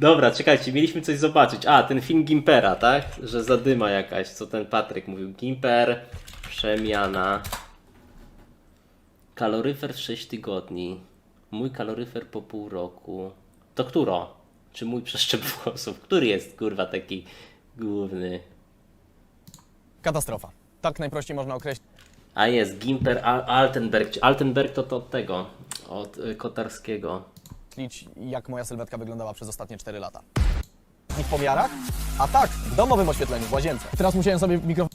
Dobra, czekajcie, mieliśmy coś zobaczyć. A, ten film Gimpera, tak? Że zadyma jakaś, co ten Patryk mówił. Gimper, przemiana. Kaloryfer w 6 tygodni. Mój kaloryfer po pół roku. To któro? Czy mój przeszczep włosów? Który jest, kurwa, taki główny? Katastrofa. Tak najprościej można określić A jest, Gimper Al- Altenberg. Altenberg to, to od tego, od y, Kotarskiego. Jak moja sylwetka wyglądała przez ostatnie 4 lata. W pomiarach? A tak, w domowym oświetleniu, w łazience. Teraz musiałem sobie mikrofon...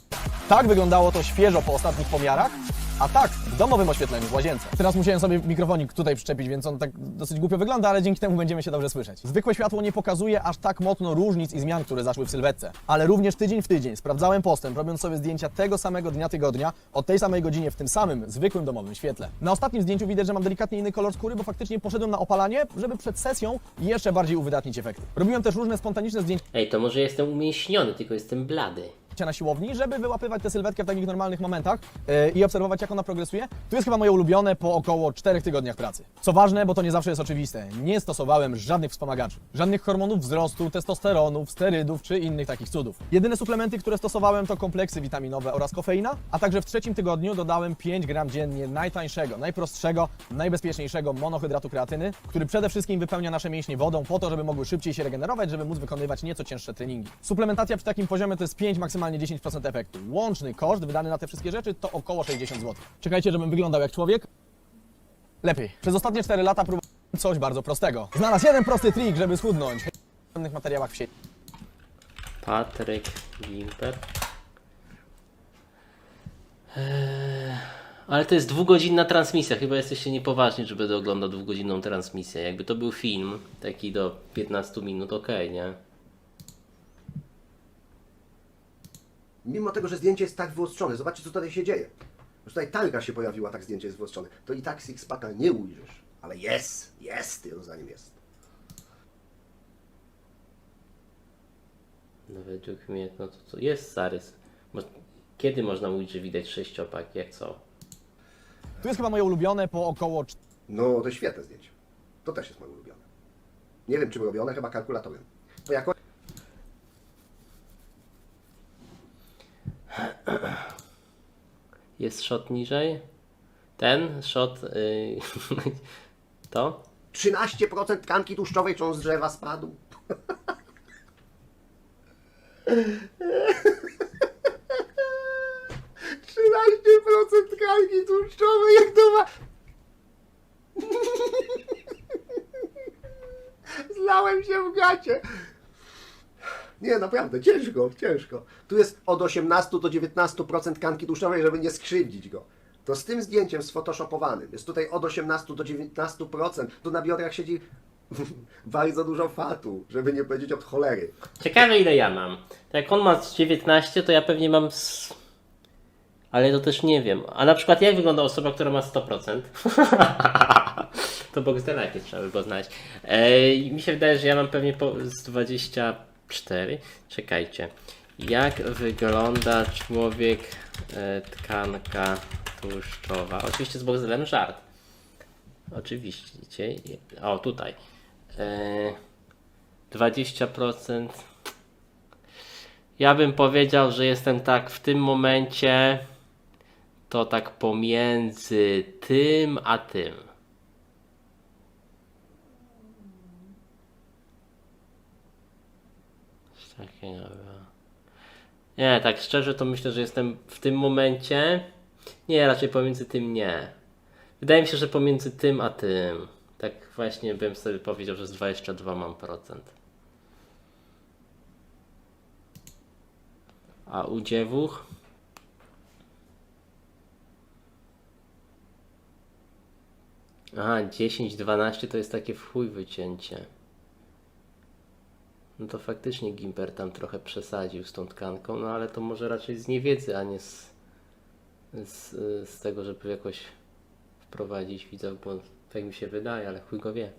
Tak wyglądało to świeżo po ostatnich pomiarach? A tak, w domowym oświetleniu, w łazience. Teraz musiałem sobie mikrofonik tutaj przyczepić, więc on tak dosyć głupio wygląda, ale dzięki temu będziemy się dobrze słyszeć. Zwykłe światło nie pokazuje aż tak mocno różnic i zmian, które zaszły w sylwetce. Ale również tydzień w tydzień sprawdzałem postęp, robiąc sobie zdjęcia tego samego dnia tygodnia, o tej samej godzinie w tym samym, zwykłym domowym świetle. Na ostatnim zdjęciu widać, że mam delikatnie inny kolor skóry, bo faktycznie poszedłem na opalanie, żeby przed sesją jeszcze bardziej uwydatnić efekty. Robiłem też różne spontaniczne zdjęcia Ej, to może jestem umięśniony, tylko jestem blady. Na siłowni, żeby wyłapywać tę sylwetkę w takich normalnych momentach yy, i obserwować, jak ona progresuje. Tu jest chyba moje ulubione po około 4 tygodniach pracy. Co ważne, bo to nie zawsze jest oczywiste, nie stosowałem żadnych wspomagaczy. Żadnych hormonów wzrostu, testosteronów, sterydów czy innych takich cudów. Jedyne suplementy, które stosowałem to kompleksy witaminowe oraz kofeina, a także w trzecim tygodniu dodałem 5 gram dziennie najtańszego, najprostszego, najbezpieczniejszego monohydratu kreatyny, który przede wszystkim wypełnia nasze mięśnie wodą po to, żeby mogły szybciej się regenerować, żeby móc wykonywać nieco cięższe treningi. Suplementacja przy takim poziomie to jest 5, maksymalnie 10% efektu. Łączny koszt wydany na te wszystkie rzeczy to około 60 zł. Czekajcie, żebym wyglądał jak człowiek? Lepiej. Przez ostatnie 4 lata próbowałem coś bardzo prostego. Znalazł jeden prosty trik, żeby schudnąć. W innych materiałach w sieci. Patryk Gimper. Eee, ale to jest dwugodzinna transmisja. Chyba jesteście niepoważni, że będę oglądał dwugodzinną transmisję. Jakby to był film, taki do 15 minut, okej, nie? Mimo tego, że zdjęcie jest tak wyostrzone, zobaczcie co tutaj się dzieje. Już tutaj talka się pojawiła, tak zdjęcie jest wyostrzone. To i tak sixpacka nie ujrzysz. Ale jest, jest, tym zdaniem jest. No według mnie, no to co? Jest zarys. Mo- Kiedy można mówić, że widać sześciopak, jak co? Tu jest chyba moje ulubione po około No, to świetne zdjęcie. To też jest moje ulubione. Nie wiem czym robione, chyba kalkulatorem. To jako... Jest shot niżej? Ten shot... Yy, to? 13% tkanki tłuszczowej cząst drzewa spadł. Procent tkanki tłuszczowej, jak to ma... Zlałem się w gacie. Nie, naprawdę, ciężko, ciężko. Tu jest od 18 do 19% tkanki tłuszczowej, żeby nie skrzywdzić go. To z tym zdjęciem sfotoshopowanym jest tutaj od 18 do 19%. Tu na biodrach siedzi bardzo dużo fatu, żeby nie powiedzieć od cholery. Ciekawe ile ja mam. To jak on ma z 19, to ja pewnie mam z... Ale to też nie wiem. A na przykład jak wygląda osoba, która ma 100%? to Boxdela jakieś trzeba by znaleźć. Ej, mi się wydaje, że ja mam pewnie po... z 24. Czekajcie. Jak wygląda człowiek e, tkanka tłuszczowa? Oczywiście z Boxdelem żart. Oczywiście. O, tutaj. E, 20%. Ja bym powiedział, że jestem tak w tym momencie to tak pomiędzy tym a tym. Było. Nie, tak szczerze to myślę, że jestem w tym momencie. Nie, raczej pomiędzy tym nie. Wydaje mi się, że pomiędzy tym a tym. Tak właśnie bym sobie powiedział, że z 22 mam procent. A u dziewuch? Aha, 10-12 to jest takie w chuj wycięcie. No to faktycznie Gimper tam trochę przesadził z tą tkanką, no ale to może raczej z niewiedzy, a nie z, z, z tego, żeby jakoś wprowadzić widza błąd. Tak mi się wydaje, ale chuj go wie.